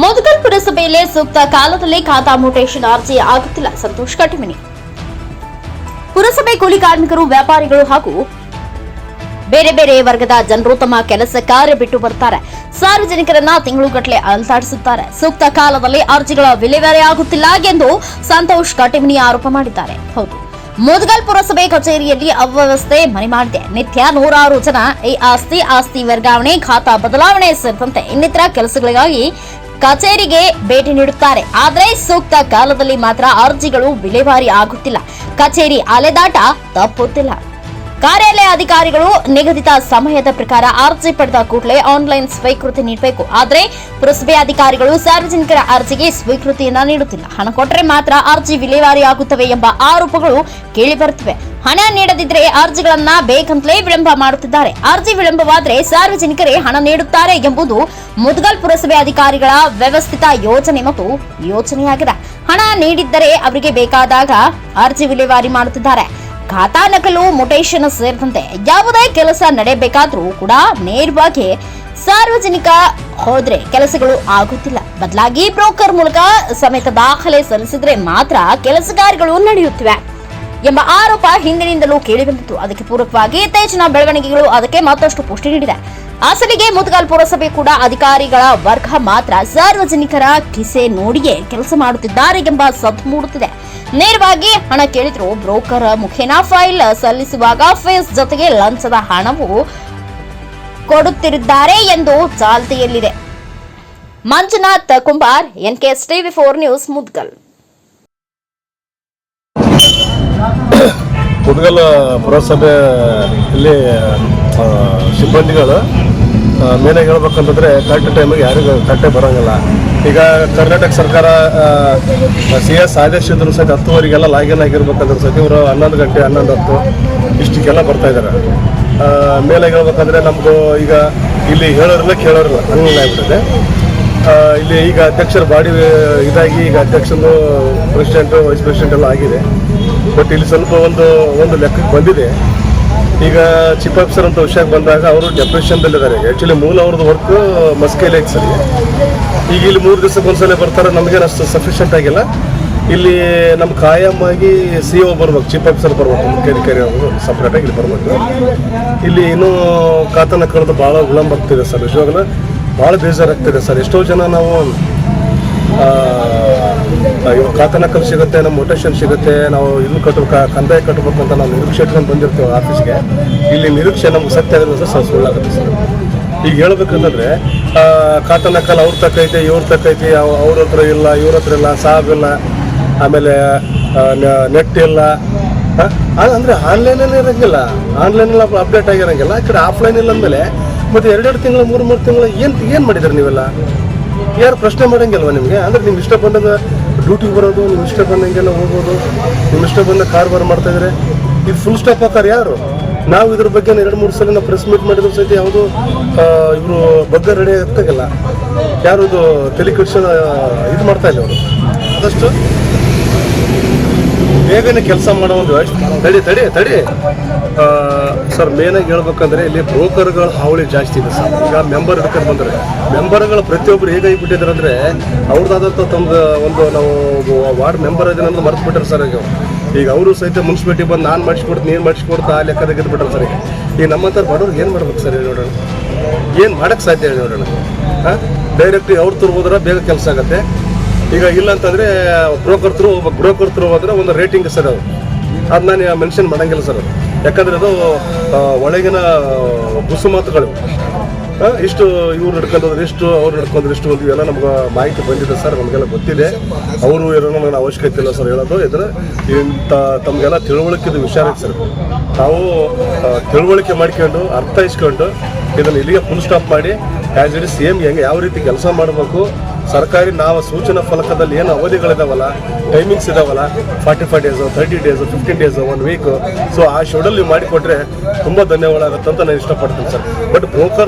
ಮುದಗಲ್ ಪುರಸಭೆಯಲ್ಲಿ ಸೂಕ್ತ ಕಾಲದಲ್ಲಿ ಖಾತಾ ಮ್ಯೂಟೇಷನ್ ಅರ್ಜಿ ಆಗುತ್ತಿಲ್ಲ. ಸಂತೋಷ್ ಕಟಿಮನಿ ಪುರಸಭೆ ಕೂಲಿ ಕಾರ್ಮಿಕರು, ವ್ಯಾಪಾರಿಗಳು ಹಾಗೂ ಬೇರೆ ಬೇರೆ ವರ್ಗದ ಜನರು ತಮ್ಮ ಕೆಲಸ ಕಾರ್ಯ ಬಿಟ್ಟು ಬರ್ತಾರೆ. ಸಾರ್ವಜನಿಕರನ್ನ ತಿಂಗಳುಗಟ್ಟಲೆ ಅಲ್ತಾಡಿಸುತ್ತಾರೆ ಸೂಕ್ತ ಕಾಲದಲ್ಲಿ ಅರ್ಜಿಗಳ ವಿಲೇವಾರಿ ಆಗುತ್ತಿಲ್ಲ ಎಂದು ಸಂತೋಷ್ ಕಟಿಮನಿ ಆರೋಪ ಮಾಡಿದ್ದಾರೆ. ಹೌದು, ಮುದಗಲ್ ಪುರಸಭೆ ಕಚೇರಿಯಲ್ಲಿ ಅವ್ಯವಸ್ಥೆ ಮನೆ ಮಾಡಿದೆ. ನಿತ್ಯ ನೂರಾರು ಜನ ಈ ಆಸ್ತಿ ಆಸ್ತಿ ವರ್ಗಾವಣೆ, ಖಾತಾ ಬದಲಾವಣೆ ಸೇರಿದಂತೆ ಇನ್ನಿತರ ಕೆಲಸಗಳಿಗಾಗಿ ಕಚೇರಿಗೆ ಭೇಟಿ ನೀಡುತ್ತಾರೆ. ಆದರೆ ಸೂಕ್ತ ಕಾಲದಲ್ಲಿ ಮಾತ್ರ ಅರ್ಜಿಗಳು ವಿಲೇವಾರಿ ಆಗುತ್ತಿಲ್ಲ. ಕಚೇರಿ ಅಲೆದಾಟ ತಪ್ಪುತ್ತಿಲ್ಲ. ಕಾರ್ಯಾಲಯ ಅಧಿಕಾರಿಗಳು ನಿಗದಿತ ಸಮಯದ ಪ್ರಕಾರ ಅರ್ಜಿ ಪಡೆದ ಕೂಡಲೇ ಆನ್ಲೈನ್ ಸ್ವೀಕೃತಿ ನೀಡಬೇಕು. ಆದರೆ ಪುರಸಭೆ ಅಧಿಕಾರಿಗಳು ಸಾರ್ವಜನಿಕರ ಅರ್ಜಿಗೆ ಸ್ವೀಕೃತಿಯನ್ನ ನೀಡುತ್ತಿಲ್ಲ. ಹಣ ಕೊಟ್ಟರೆ ಮಾತ್ರ ಅರ್ಜಿ ವಿಲೇವಾರಿ ಆಗುತ್ತವೆ ಎಂಬ ಆರೋಪಗಳು ಕೇಳಿಬರುತ್ತಿವೆ. ಹಣ ನೀಡದಿದ್ರೆ ಅರ್ಜಿಗಳನ್ನ ಬೇಕಂತಲೇ ವಿಳಂಬ ಮಾಡುತ್ತಿದ್ದಾರೆ. ಅರ್ಜಿ ವಿಳಂಬವಾದರೆ ಸಾರ್ವಜನಿಕರೇ ಹಣ ನೀಡುತ್ತಾರೆ ಎಂಬುದು ಮುದ್ಗಲ್ ಪುರಸಭೆ ಅಧಿಕಾರಿಗಳ ವ್ಯವಸ್ಥಿತ ಯೋಜನೆ ಮತ್ತು ಯೋಚನೆಯಾಗಿದೆ. ಹಣ ನೀಡಿದ್ದರೆ ಅವರಿಗೆ ಬೇಕಾದಾಗ ಅರ್ಜಿ ವಿಲೇವಾರಿ ಮಾಡುತ್ತಿದ್ದಾರೆ. ಖಾತಾ ನಕಲು ಮೊಟೇಷನ್ ಸೇರಿದಂತೆ ಯಾವುದೇ ಕೆಲಸ ನಡೆಯಬೇಕಾದ್ರೂ ಕೂಡ ನೇರವಾಗಿ ಸಾರ್ವಜನಿಕ ಹೋದ್ರೆ ಕೆಲಸಗಳು ಆಗುತ್ತಿಲ್ಲ. ಬದಲಾಗಿ ಬ್ರೋಕರ್ ಮೂಲಕ ಸಮೇತ ದಾಖಲೆ ಸಲ್ಲಿಸಿದ್ರೆ ಮಾತ್ರ ಕೆಲಸ ನಡೆಯುತ್ತಿವೆ ಎಂಬ ಆರೋಪ ಹಿಂದಿನಿಂದಲೂ ಕೇಳಿಬಂದಿತ್ತು ಅದಕ್ಕೆ ಪೂರಕವಾಗಿ ಇತ್ತೀಚಿನ ಬೆಳವಣಿಗೆಗಳು ಅದಕ್ಕೆ ಮತ್ತಷ್ಟು ಪುಷ್ಟಿ ನೀಡಿದೆ. ಅಸಲಿಗೆ ಮುದಗಾಲ್ ಪುರಸಭೆ ಕೂಡ ಅಧಿಕಾರಿಗಳ ವರ್ಗ ಮಾತ್ರ. ಸಾರ್ವಜನಿಕರ ಕಿಸೆ ನೋಡಿಯೇ ಕೆಲಸ ಮಾಡುತ್ತಿದ್ದಾರೆ ಎಂಬ ಸದ್ದು ಮೂಡುತ್ತಿದೆ. ನೇರವಾಗಿ ಹಣ ಕೇಳಿದ್ರು ಬ್ರೋಕರ್ ಮುಖೇನ ಫೈಲ್ ಸಲ್ಲಿಸುವಾಗ ಫೇಸ್ ಜೊತೆಗೆ ಲಂಚದ ಹಣವು ಕೊಡುತ್ತಿದ್ದಾರೆ ಎಂದು ಚಾಲ್ತಿಯಲ್ಲಿದೆ. Manjunath Kumbar NKS TV four news Mudgal Mudgal ಪುರಸಭೆ ಇಲ್ಲಿ ಸಿಬ್ಬಂದಿಗಳು ಮೇನಾಗಿ ಹೇಳ್ಬೇಕಂತಂದ್ರೆ ಕರೆಕ್ಟ್ ಟೈಮಿಗೆ ಯಾರಿಗೂ ಕರೆಕ್ಟೇ ಬರೋಂಗಿಲ್ಲ. ಈಗ ಕರ್ನಾಟಕ ಸರ್ಕಾರ ಸಿ ಎಸ್ ಆದೇಶ ಇದ್ರು ಸಹಿತ ಹತ್ತುವರೆಗೆಲ್ಲ ಲಾಗಿನ್ ಆಗಿರ್ಬೇಕಂದ್ರೆ ಸಹಿತ ಇವರು ಹನ್ನೊಂದು ಗಂಟೆ ಹನ್ನೊಂದು ಹತ್ತು ಇಷ್ಟಕ್ಕೆಲ್ಲ ಬರ್ತಾ ಇದ್ದಾರೆ. ಮೇಲೆ ಹೇಳ್ಬೇಕಂದ್ರೆ ನಮಗೂ ಈಗ ಇಲ್ಲಿ ಹೇಳೋರಿಲ್ಲ ಕೇಳೋರಿಲ್ಲ. ಹಂಗೆ ಆಗ್ಬಿಟ್ಟಿದೆ ಆ, ಇಲ್ಲಿ ಈಗ ಅಧ್ಯಕ್ಷರ ಬಾಡಿ ಇದಾಗಿ ಈಗ ಅಧ್ಯಕ್ಷನು ಪ್ರೆಸಿಡೆಂಟು ವೈಸ್ ಪ್ರೆಸಿಡೆಂಟ್ ಎಲ್ಲ ಆಗಿದೆ. ಬಟ್ ಇಲ್ಲಿ ಸ್ವಲ್ಪ ಒಂದು ಒಂದು ಲೆಕ್ಕಕ್ಕೆ ಬಂದಿದೆ. ಈಗ ಚೀಫ್ ಆಫೀಸರ್ ಅಂತ ವಿಷಯಕ್ಕೆ ಬಂದಾಗ ಅವರು ಡೆಪ್ರೆಷನ್ದಲ್ಲಿದ್ದಾರೆ ಆ್ಯಕ್ಚುಲಿ ಮೂಲ ಅವ್ರದ್ದು ವರ್ಕ್ ಮಸ್ಕೈಲಿ ಐತೆ ಸರಿ ಈಗ. ಇಲ್ಲಿ ಮೂರು ದಿವಸಕ್ಕೆ ಒಂದ್ಸಲ ಬರ್ತಾರೆ ನಮಗೇನು ಅಷ್ಟು ಸಫಿಷಿಯೆಂಟ್ ಆಗಿಲ್ಲ. ಇಲ್ಲಿ ನಮ್ಮ ಕಾಯಂ ಆಗಿ ಸಿ ಒ ಬರ್ಬೇಕು ಚೀಫ್ ಆಫೀಸರ್ ಬರ್ಬೇಕು, ಮುಖ್ಯಾಧಿಕಾರಿ ಅವರು ಸಪ್ರೇಟಾಗಿ ಇಲ್ಲಿ ಬರ್ಬೇಕು. ಇಲ್ಲಿ ಇನ್ನೂ ಕಾತನ ಕಳೆದು ಭಾಳ ವಿಳಂಬ ಆಗ್ತಿದೆ ಸರ್, ನಿಜವಾಗ್ಲೂ ಭಾಳ ಬೇಜಾರಾಗ್ತಿದೆ ಸರ್. ಎಷ್ಟೋ ಜನ ನಾವು ಖಾತನಕಲ್ ಸಿಗುತ್ತೆ ನಮ್ಮ ಮೊಟೇಷನ್ ಸಿಗುತ್ತೆ ನಾವು ಇನ್ನು ಕಟ್ಟಬೇಕು ಕಂದಾಯ ಕಟ್ಟಬೇಕು ಅಂತ ನಾವು ನಿರೀಕ್ಷೆ ಇಟ್ಕೊಂಡು ಬಂದಿರ್ತೀವಿ ಆಫೀಸ್ಗೆ. ಇಲ್ಲಿ ನಿರೀಕ್ಷೆ ನಮ್ಗೆ ಸತ್ಯ ಆಗಿರೋದು ಸರ್ ಸುಳ್ಳಾಗುತ್ತೆ ಸರ್. ಈಗ ಹೇಳ್ಬೇಕಂತಂದ್ರೆ ಆ, ಖಾತನಕಲ್ ಅವ್ರ ತಕ್ಕೈತೆ ಇವ್ರ ತಕ್ಕೈತಿ ಅವ್- ಅವ್ರ ಹತ್ರ ಇಲ್ಲ ಇವ್ರ ಹತ್ರ ಇಲ್ಲ ಸಾಬ್ ಇಲ್ಲ ಆಮೇಲೆ ನೆಟ್ ಇಲ್ಲ. ಅಂದ್ರೆ ಆನ್ಲೈನಲ್ಲಿ ಇರೋಂಗಿಲ್ಲ. ಆನ್ಲೈನಲ್ಲಿ ಅಪ್ಡೇಟ್ ಆಗಿರಂಗಿಲ್ಲ. ಈ ಕಡೆ ಆಫ್ಲೈನ್ ಇಲ್ಲ ಅಂದಮೇಲೆ ಮತ್ತೆ ಎರಡೆರಡು ತಿಂಗಳು ಮೂರು ಮೂರು ತಿಂಗಳು ಏನು ಏನು ಮಾಡಿದಾರೆ ನೀವೆಲ್ಲ? ಯಾರು ಪ್ರಶ್ನೆ ಮಾಡಂಗಿಲ್ವಾ ನಿಮಗೆ? ಅಂದ್ರೆ ನಿಮ್ಗೆ ಇಷ್ಟ ಡ್ಯೂಟಿಗೆ ಬರೋದು ನಿಮ್ಮ ಇಷ್ಟ ಬಂದಂಗೆಲ್ಲ ಹೋಗೋದು ನಿಮ್ಮ ಇಷ್ಟ ಬಂದ ಕಾರ್ಬಾರ್ ಮಾಡ್ತಾ ಇದ್ರೆ. ಇದು ಫುಲ್ ಸ್ಟಾಪ್ ಹಾಕಾರ ಯಾರು? ನಾವು ಇದ್ರ ಬಗ್ಗೆ ಎರಡು, ಮೂರು ಸಲ ಪ್ರೆಸ್ ಮೀಟ್ ಮಾಡಿದ್ರು ಸಹಿತ ಯಾವುದು ಇವರು ಬಗ್ಗೆ ರೆಡಿ ಆಗ್ತಾಗಿಲ್ಲ ಯಾರು ಇದು ತಲೆ ಇದು ಮಾಡ್ತಾ ಇಲ್ಲ ಅವರು. ಆದಷ್ಟು ಬೇಗನೆ ಕೆಲಸ ಮಾಡೋ ಒಂದು ತಡಿ ತಡಿ ತಡಿ. ಸರ್ ಮೇನಾಗಿ ಹೇಳ್ಬೇಕಂದ್ರೆ ಇಲ್ಲಿ ಬ್ರೋಕರ್ಗಳ ಹಾವಳಿ ಜಾಸ್ತಿ ಇದೆ ಸರ್. ಈಗ ಮೆಂಬರ್ ಹಿಡ್ಕೊಂಡು ಬಂದರೆ, ಮೆಂಬರ್ಗಳು ಪ್ರತಿಯೊಬ್ಬರು ಹೇಗಾಗಿಬಿಟ್ಟಿದ್ದಾರೆ ಅಂದರೆ ಅವ್ರದ್ದಾದಂಥ ತಮ್ಮದು ಒಂದು ನಾವು ವಾರ್ಡ್ ಮೆಂಬರ್ ಇದೆ ಅಂತ ಮರ್ತು ಬಿಟ್ಟರು ಸರ್ ಈಗ ಈಗ ಅವರು ಸಹಿತ ಮುನ್ಸಿಪಾಲಿಟಿ ಬಂದು ನಾನು ಮಾಡಿಸ್ಕೊಡ್ತು ನೀನು ಮಾಡಿಸ್ಕೊಡ್ತಾ ಆ ಲೆಕ್ಕದಾಗ ಬಿಟ್ಟರು ಸರ್ ಈಗ. ಈಗ ನಮ್ಮಂಥ ಬಡವ್ರು ಏನು ಮಾಡ್ಬೇಕು ಸರ್ ನೋಡೋಣ. ಏನು ಮಾಡೋಕ್ಕೆ ಸಾಧ್ಯ ಹೇಳಿ ನೋಡೋಣ. ಹಾಂ ಡೈರೆಕ್ಟ್ ಅವ್ರು ತುರ್ಬೋದ್ರೆ ಬೇಗ ಕೆಲಸ ಆಗುತ್ತೆ. ಈಗ ಇಲ್ಲ ಅಂತಂದ್ರೆ ಬ್ರೋಕರ್ ತ್ರೂ ಬ್ರೋಕರ್ ತ್ರೂ ಹೋದ್ರೆ ಒಂದು ರೇಟಿಂಗ್ ಸರ್ ಅದು. ಅದು ನಾನು ಮೆನ್ಷನ್ ಮಾಡಂಗಿಲ್ಲ ಸರ್ ಅದು. ಯಾಕಂದ್ರೆ ಅದು ಒಳಗಿನ ಬುಸು ಮಾತುಗಳು. ಇಷ್ಟು ಇವ್ರು ನಡ್ಕೊಂಡ್ರೆ ಇಷ್ಟು ಅವ್ರು ನಡ್ಕೊಂಡ್ರೆ ಇಷ್ಟು ಒಂದು ಇವೆಲ್ಲ ನಮ್ಗೆ ಮಾಹಿತಿ ಬಂದಿದೆ ಸರ್, ನಮಗೆಲ್ಲ ಗೊತ್ತಿದೆ. ಅವರು ಇರೋ ನನಗೆ ಅವಶ್ಯಕತೆ ಇಲ್ಲ ಸರ್ ಹೇಳೋದು. ಇದ್ರೆ ಇಂಥ ತಮಗೆಲ್ಲ ತಿಳುವಳಿಕೆದು ವಿಚಾರ ಐತೆ ಸರ್. ನಾವು ತಿಳುವಳಿಕೆ ಮಾಡ್ಕೊಂಡು ಅರ್ಥೈಸ್ಕೊಂಡು ಇದನ್ನು ಇಲ್ಲಿಗೆ ಫುಲ್ ಸ್ಟಾಪ್ ಮಾಡಿ ಆ್ಯಸ್ ಇಟ್ ಇಸ್ ಸೇಮ್ ಹೆಂಗೆ ಯಾವ ರೀತಿ ಕೆಲಸ ಮಾಡಬೇಕು ಸರ್ಕಾರಿ ನಾವು ಸೂಚನಾ ಫಲಕದಲ್ಲಿ ಏನು ಅವಧಿಗಳಿದಾವಲ್ಲ ಟೈಮಿಂಗ್ಸ್ ಇದಾವಲ್ಲ forty five days thirty days fifteen days one week so ಆ ಶೆಡ್ಯೂಲ್ ನೀವು ಮಾಡಿಕೊಟ್ರೆ ತುಂಬ ಧನ್ಯವಾದ ಆಗುತ್ತೆ ಅಂತ ನಾನು ಇಷ್ಟಪಡ್ತೀನಿ ಸರ್. But broker